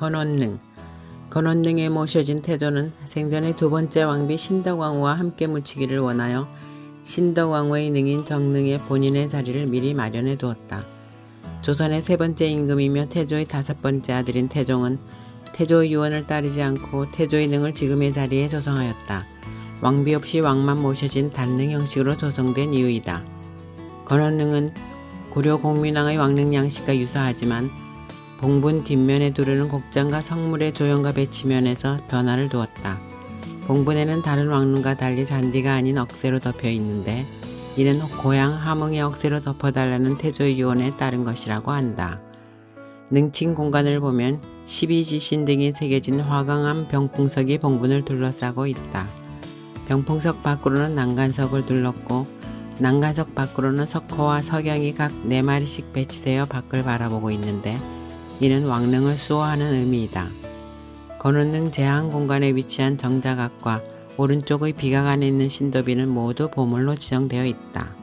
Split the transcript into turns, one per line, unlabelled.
건원능 건원능에 모셔진 태조는 생전의 두 번째 왕비 신덕왕후와 함께 묻히기를 원하여 신덕왕후의 능인 정능에 본인의 자리를 미리 마련해 두었다. 조선의 세 번째 임금이며 태조의 다섯 번째 아들인 태종은 태조의 유언을 따르지 않고 태조의 능을 지금의 자리에 조성하였다. 왕비 없이 왕만 모셔진 단능 형식으로 조성된 이유이다. 건원능은 고려 공민왕의 왕릉 양식과 유사하지만 봉분 뒷면에 두르는 곡장과 성물의 조형과 배치면에서 변화를 두었다. 봉분에는 다른 왕릉과 달리 잔디가 아닌 억새로 덮여 있는데 이는 고향 함흥의 억새로 덮어달라는 태조의 유언에 따른 것이라고 한다. 능칭 공간을 보면 12지신 등이 새겨진 화강암 병풍석이 봉분을 둘러싸고 있다. 병풍석 밖으로는 난간석을 둘렀고 난간석 밖으로는 석호와 석양이 각네 마리씩 배치되어 밖을 바라보고 있는데 이는 왕릉을 수호하는 의미이다. 건원릉 제한 공간에 위치한 정자각과 오른쪽의 비각 안에 있는 신도비는 모두 보물로 지정되어 있다.